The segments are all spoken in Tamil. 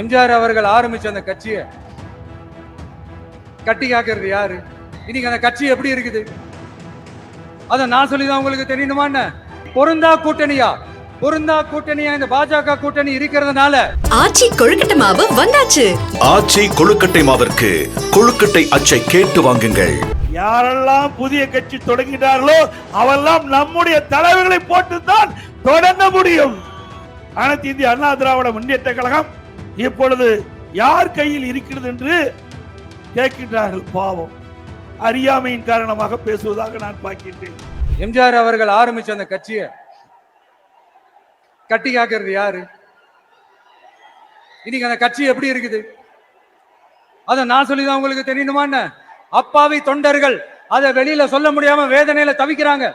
எம்ஜிஆர் அவர்கள் ஆரம்பிச்ச அந்த கட்சியை கட்டி காக்கிறது யாரு? இன்னைக்கு அந்த கட்சி எப்படி இருக்குது? அத நான் சொல்லிதான் உங்களுக்கு தெரியணுமா என்ன? பொருந்தா கூட்டணியா? பொருந்தா கூட்டணியா? இந்த பாஜக கூட்டணி இருக்கிறதுனால. ஆச்சி கொழுக்கட்டை மாவு வந்தாச்சு. ஆச்சி கொழுக்கட்டை மாவிற்கு கொழுக்கட்டை அச்சை கேட்டு வாங்குங்கள். யாரெல்லாம் புதிய கட்சி தொடங்கினார்களோ அவெல்லாம் நம்முடைய தலைவர்களை போட்டுத்தான் தொடங்க முடியும். அனைத்து இந்திய அண்ணா திராவிட முன்னேற்ற கழகம் இப்பொழுது யார் கையில் இருக்கிறது என்று கேட்கின்றார்கள் பாவம். அறியாமையின் காரணமாக பேசுவதாக நான் பார்க்கின்றேன். எம்ஜிஆர் அவர்கள் ஆரம்பிச்ச அந்த கட்சியை கட்டி காக்கிறது யாரு? இன்னைக்கு அந்த கட்சி எப்படி இருக்குது? அதை நான் சொல்லிதான் உங்களுக்கு தெரியணுமா என்ன? அப்பாவி தொண்டர்கள் அதை வெளியில சொல்ல முடியாம வேதனையில தவிக்கிறாங்க.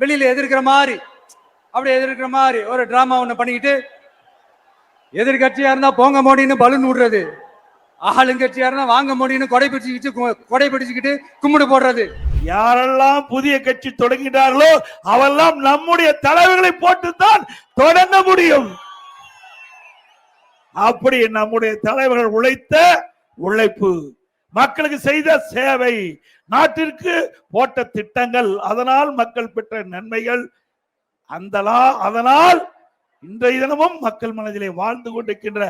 வெளியில எதிர்க்கிற மாதிரி அப்படி எதிர்க்கிற மாதிரி ஒரு டிராமா ஒன்று பண்ணிக்கிட்டு எதிர்கட்சியா இருந்தா போங்க மோடின்னு பலூன் விடுறது ஆளுங்கட்சியா இருந்தா வாங்க மோடின்னு கொடை பிடிச்சிக்கிட்டு கொடை பிடிச்சிக்கிட்டு கும்பிடு போடுறது. யாரெல்லாம் புதிய கட்சி தொடங்கினார்களோ அவெல்லாம் நம்முடைய தலைவர்களை போட்டுத்தான் தொடங்க முடியும். அப்படி நம்முடைய தலைவர்கள் உழைத்த உழைப்பு. மக்களுக்கு செய்த சேவை. நாட்டிற்கு போட்ட திட்டங்கள். அதனால் மக்கள் பெற்ற நன்மைகள். அந்த அதனால் இன்றைய தினமும் மக்கள் மனதிலே வாழ்ந்து கொண்டிருக்கின்ற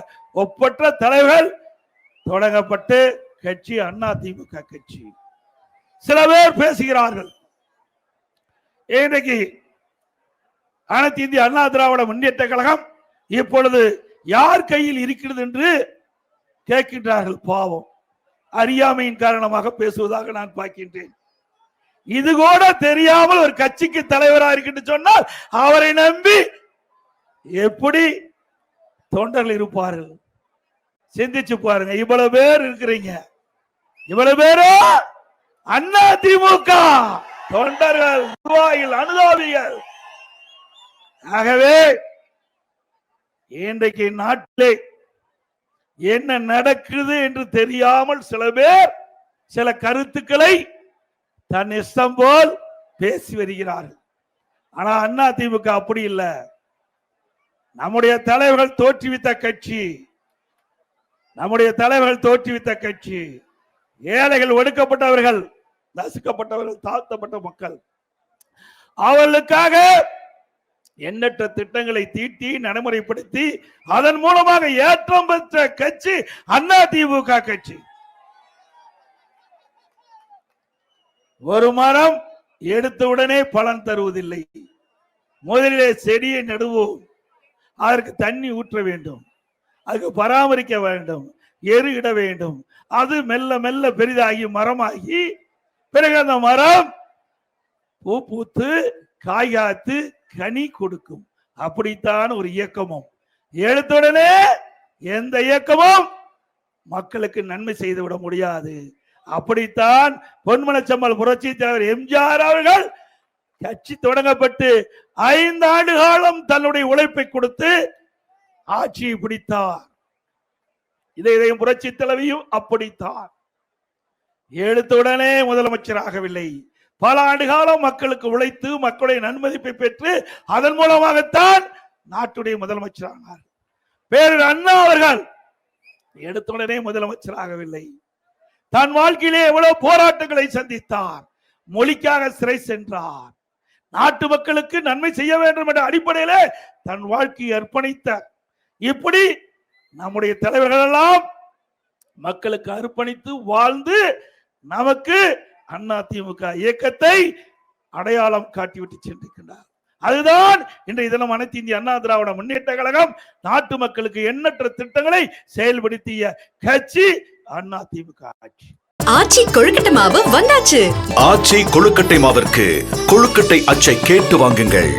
ஒப்பற்ற தலைவர்கள் தொடங்கப்பட்டு கட்சி அண்ணா திமுக கட்சி. சில பேர் பேசுகிறார்கள். இன்றைக்கு அனைத்து இந்திய அண்ணா திராவிட முன்னேற்ற கழகம் இப்பொழுது யார் கையில் இருக்கிறது என்று கேட்கின்றார்கள் பாவம். அறியாமையின் காரணமாக பேசுவதாக நான் பார்க்கின்றேன். இது கூட தெரியாமல் ஒரு கட்சிக்கு தலைவராக இருக்கின்ற சொன்னால் அவரை நம்பி எப்படி தொண்டர்கள் இருப்பார்கள்? சிந்திச்சு பாருங்க. இவ்வளவு பேர் இருக்கிறீங்க. இவ்வளவு பேரோ? அண்ணா திமுக. தொண்டர்கள் நிர்வாகிகள் அனுதாபிகள். ஆகவே இன்றைக்கு நாட்டிலே என்ன நடக்குது என்று தெரியாமல் சில பேர் சில கருத்துக்களை தன் இஷ்டம் போல் பேசி வருகிறார்கள். ஆனா அண்ணா திமுக அப்படி இல்லை. நம்முடைய தலைவர்கள் தோற்றுவித்த கட்சி நம்முடைய தலைவர்கள் தோற்றுவித்த கட்சி ஏழைகள் ஒடுக்கப்பட்டவர்கள் நசுக்கப்பட்டவர்கள் தாழ்த்தப்பட்ட மக்கள். அவர்களுக்காக எண்ணற்ற திட்டங்களை தீட்டி நடைமுறைப்படுத்தி அதன் மூலமாக ஏற்றம் பெற்ற கட்சி அண்ணா திமுக கட்சி. ஒரு மரம் எடுத்தவுடனே பலன் தருவதில்லை. முதலிலே செடியை நடுவோம். அதற்கு தண்ணி ஊற்ற வேண்டும். அதுக்கு பராமரிக்க வேண்டும். எரு இட வேண்டும். அது மெல்ல மெல்ல பெரிதாகி மரமாகி பிறகு அந்த மரம் பூ பூத்து காய் காத்து கனி கொடுக்கும். அப்படித்தான் ஒரு இயக்கமும். எழுத்துடனே எந்த இயக்கமும் மக்களுக்கு நன்மை செய்து விட முடியாது. அப்படித்தான் பொன்மனச்சம்மல் புரட்சி தலைவர் எம்ஜிஆர் அவர்கள் கட்சி தொடங்கப்பட்டு ஐந்து ஆண்டு காலம் தன்னுடைய உழைப்பை கொடுத்து ஆட்சியை பிடித்தார். இதை இதையும் புரட்சி தலைவியும் அப்படித்தான். எழுத்துடனே முதலமைச்சர் ஆகவில்லை. பல ஆண்டு காலம் மக்களுக்கு உழைத்து மக்களுடைய நன்மதிப்பை பெற்று அதன் மூலமாகத்தான் நாட்டுடைய முதலமைச்சர் ஆனார் பேரர் அண்ணா அவர்கள் எடுத்துடனே முதலமைச்சராகவில்லை. தன் வாழ்க்கையிலே எவ்வளவு போராட்டங்களை சந்தித்தார். மொழிக்காக சிறை சென்றார். நாட்டு மக்களுக்கு நன்மை செய்ய வேண்டும் என்ற அடிப்படையிலே தன் வாழ்க்கையை அர்ப்பணித்த. இப்படி நம்முடைய தலைவர்கள் எல்லாம் மக்களுக்கு அர்ப்பணித்து வாழ்ந்து நமக்கு அண்ணா திமுக இயக்கத்தை அடையாளம் காட்டிவிட்டு சென்றிருக்கின்றார். அதுதான் இன்றைய தினம் அனைத்து இந்திய அண்ணா திராவிட முன்னேற்ற கழகம் நாட்டு மக்களுக்கு எண்ணற்ற திட்டங்களை செயல்படுத்திய கட்சி அண்ணா திமுக ஆட்சி. ஆச்சி கொழுக்கட்டை மாவு வந்தாச்சு. ஆச்சி கொழுக்கட்டை மாவிற்கு கொழுக்கட்டை அச்சை கேட்டு வாங்குங்கள்.